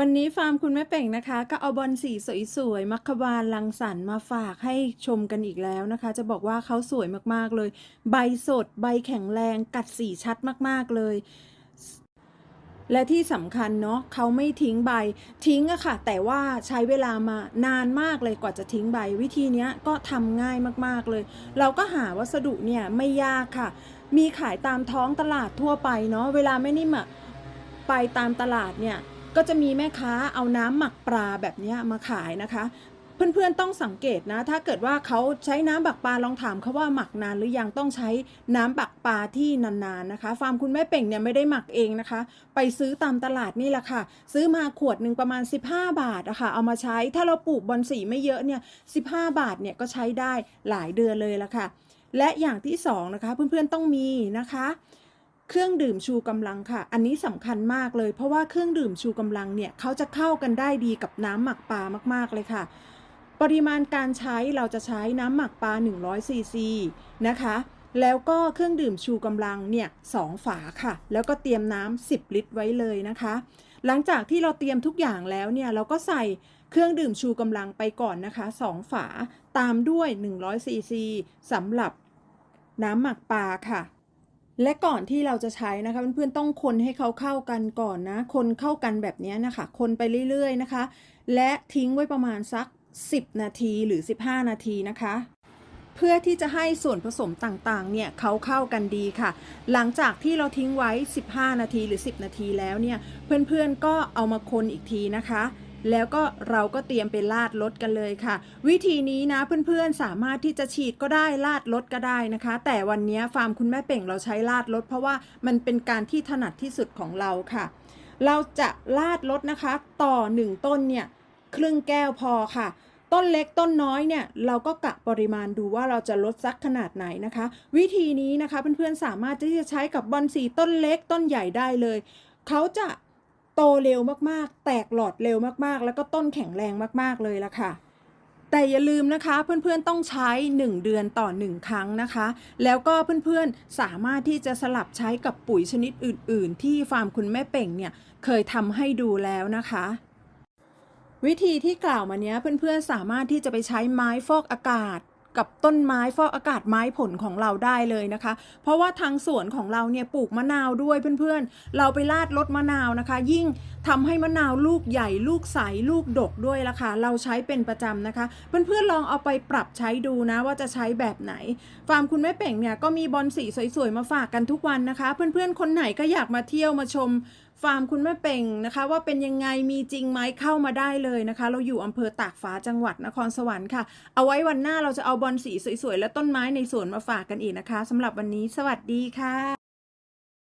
วันนี้ฟาร์มคุณแม่เป่งนะคะ ก็เอาบอลสีสวยๆมัคคบาลลังสรรมาฝากให้ชมกันอีกแล้วนะคะ จะบอกว่าเขาสวยมากๆเลย ใบสด ใบแข็งแรงกัดสีชัดมากๆเลย และที่สำคัญเนาะเขาไม่ทิ้งใบ ทิ้งอะค่ะ แต่ว่าใช้เวลามานานมากเลยกว่าจะทิ้งใบ วิธีนี้ก็ทำง่ายมากๆเลย เราก็หาวัสดุเนี่ยไม่ยากค่ะ มีขายตามท้องตลาดทั่วไปเนาะเวลาไม่นิ่มอะไปตามตลาดเนี่ย ก็จะมีแม่ค้าเอาน้ำหมักปลาแบบนี้มาขายนะคะ เพื่อนๆต้องสังเกตนะ ถ้าเกิดว่าเขาใช้น้ำบักปลาลองถามเขาว่าหมักนานหรือยังต้องใช้น้ำบักปลาที่นานๆนะคะ ฟาร์มคุณแม่เป่งเนี่ยไม่ได้หมักเองนะคะ ไปซื้อตามตลาดนี่แหละค่ะ ซื้อมาขวดหนึ่งประมาณ 15 บาทอะค่ะเอามาใช้ถ้าเราปลูกบอนสีไม่เยอะเนี่ย15 บาทเนี่ยก็ใช้ได้หลายเดือนเลยละค่ะ และอย่างที่สองนะคะเพื่อนๆต้องมีนะคะ เครื่องดื่มชูกำลังค่ะ อันนี้สำคัญมากเลย เพราะว่าเครื่องดื่มชูกำลังเนี่ยเขาจะเข้ากันได้ดีกับน้ำหมักปลามาก ๆ เลยค่ะ ปริมาณการใช้เราจะใช้น้ำหมักปลา100ซีซีนะคะ แล้วก็เครื่องดื่มชูกำลังเนี่ยสองฝาค่ะ แล้วก็เตรียมน้ำ10 ลิตรไว้เลยนะคะ หลังจากที่เราเตรียมทุกอย่างแล้วเนี่ยเราก็ใส่เครื่องดื่มชูกำลังไปก่อนนะคะสองฝาตามด้วย100ซีซีสำหรับน้ำหมักปลาค่ะ และก่อนที่เราจะใช้นะคะเพื่อนๆต้องคนให้เขาเข้ากันก่อนนะ คนเข้ากันแบบนี้นะคะ คนไปเรื่อยๆนะคะ และทิ้งไว้ประมาณสัก 10 นาทีหรือ 15 นาทีนะคะ เพื่อที่จะให้ส่วนผสมต่างๆ เนี่ยเขาเข้ากันดีค่ะ หลังจากที่เราทิ้งไว้ 15 นาทีหรือ 10 นาทีแล้วเนี่ย เพื่อนๆก็เอามาคนอีกทีนะคะ แล้วก็เราก็เตรียมไปลาดรถกันเลยค่ะ วิธีนี้นะเพื่อนๆสามารถที่จะฉีดก็ได้ลาดรถก็ได้นะคะ แต่วันนี้ฟาร์มคุณแม่เป่งเราใช้ลาดรถเพราะว่ามันเป็นการที่ถนัดที่สุดของเราค่ะ เราจะลาดรถนะคะ ต่อ 1 ต้นเนี่ยครึ่งแก้วพอค่ะต้นเล็กต้นน้อยเนี่ยเราก็กะปริมาณดูว่าเราจะลดสักขนาดไหนนะคะ วิธีนี้นะคะเพื่อนๆสามารถที่จะใช้กับบอนสีต้นเล็กต้นใหญ่ได้เลย เขาจะ โตเร็วมากๆ แตกหลอดเร็วมากๆ แล้วก็ต้นแข็งแรงมากๆเลยละค่ะ แต่อย่าลืมนะคะเพื่อนๆต้องใช้ 1 เดือนต่อ 1 ครั้งนะคะ แล้วก็เพื่อนๆสามารถที่จะสลับใช้กับปุ๋ยชนิดอื่น ๆ ที่ฟาร์มคุณแม่เป่งเนี่ยเคยทำให้ดูแล้วนะคะวิธีที่กล่าวมาเนี้ยเพื่อนๆสามารถที่จะไปใช้ไม้ฟอกอากาศ กับต้นไม้ฟอกอากาศไม้ผลของเราได้เลยนะคะ เพราะว่าทางสวนของเราเนี่ยปลูกมะนาวด้วยเพื่อนๆ เราไปลาดรดมะนาวนะคะ ยิ่งทำให้มะนาวลูกใหญ่ลูกใสลูกดกด้วยละค่ะ เราใช้เป็นประจำนะคะ เพื่อนๆลองเอาไปปรับใช้ดูนะว่าจะใช้แบบไหน ฟาร์มคุณแม่เป่งเนี่ยก็มีบอลสีสวยๆมาฝากกันทุกวันนะคะ เพื่อนๆคนไหนก็อยากมาเที่ยวมาชม ฟาร์มคุณแม่เป่งนะคะ ว่าเป็นยังไงมีจริงไหมเข้ามาได้เลยนะคะ เราอยู่อำเภอตากฟ้าจังหวัดนครสวรรค์ค่ะ เอาไว้วันหน้าเราจะเอาบอลสีสวยๆ และต้นไม้ในสวนมาฝากกันอีกนะคะสำหรับวันนี้ สวัสดีค่ะ